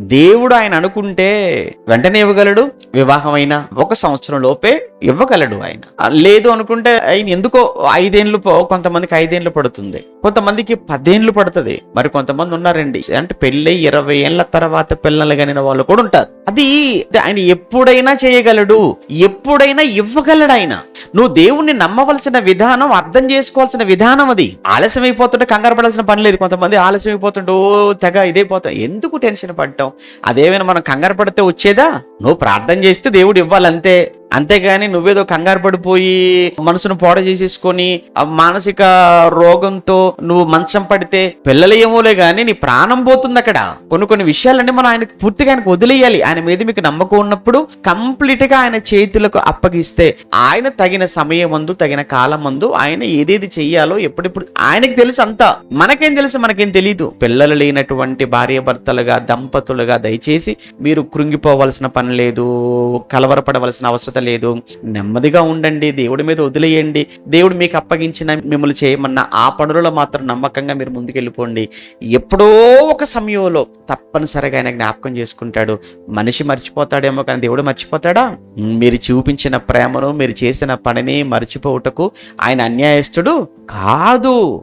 దేవుడు ఆయన అనుకుంటే వెంటనే ఇవ్వగలడు? వివాహమైన? ఒక సంవత్సరం లోపే ఇవ్వగలడు ఆయన. లేదు అనుకుంటే ఆయన ఎందుకో ఐదేండ్లు పో- కొంతమందికి ఐదేండ్లు పడుతుంది. కొంతమందికి పదేండ్లు పడుతుంది. మరి కొంతమంది ఉన్నారండి. అంటే పెళ్ళి ఇరవై ఏళ్ళ తర్వాత పిల్లలు కనిన వాళ్ళు కూడా ఉంటారు. అది ఆయన ఎప్పుడైనా చేయగలడు. ఎప్పుడైనా ఇవ్వగలడు ఆయన. నువ్వు దేవుణ్ణి నమ్మవలసిన విధానం అర్థం చేసుకోవాల్సిన విధానం అది. ఆలస్యం అయిపోతుంటే కంగారు పడాల్సిన పని లేదు. కొంతమంది ఆలస్యం అయిపోతుంటే ఓ తెగ ఇదైపోతాం ఎందుకు టెన్షన్ పడటం అదేమైనా మనం కంగారు పడితే వచ్చేదా? నువ్వు ప్రార్థన చేస్తే దేవుడు ఇవ్వాలంతే. అంతేగాని నువ్వేదో కంగారు పడిపోయి మనసును పాడు చేసేసుకొని మానసిక రోగంతో నువ్వు మంచం పడితే పిల్లలు ఏమోలే గాని నీ ప్రాణం పోతుంది అక్కడ. కొన్ని కొన్ని విషయాలన్నీ మనం ఆయనకు పూర్తిగా ఆయనకు వదిలేయాలి. ఆయన మీద మీకు నమ్మకం ఉన్నప్పుడు కంప్లీట్గా ఆయన చేతులకు అప్పగిస్తే ఆయన తగిన సమయం మందు తగిన కాలం మందు ఆయన ఏదేది చెయ్యాలో ఎప్పుడెప్పుడు ఆయనకి తెలుసు అంతా. మనకేం తెలుసు మనకేం తెలియదు పిల్లలు లేనటువంటి భార్య భర్తలుగా దంపతులుగా దయచేసి మీరు కృంగిపోవలసిన పని లేదు కలవరపడవలసిన అవసరం లేదు. నెమ్మదిగా ఉండండి దేవుడి మీద వదిలేయండి. దేవుడు మీకు అప్పగించిన మిమ్మల్ని చేయమన్న ఆ పనులలో మాత్రం నమ్మకంగా మీరు ముందుకెళ్ళిపోండి. ఎప్పుడో ఒక సమయంలో తప్పనిసరిగా ఆయన జ్ఞాపకం చేసుకుంటాడు. మనిషి మర్చిపోతాడేమో కానీ దేవుడు మర్చిపోతాడా? మీరు చూపించిన ప్రేమను మీరు చేసిన పనిని మర్చిపోవుటకు ఆయన అన్యాయస్తుడు కాదు.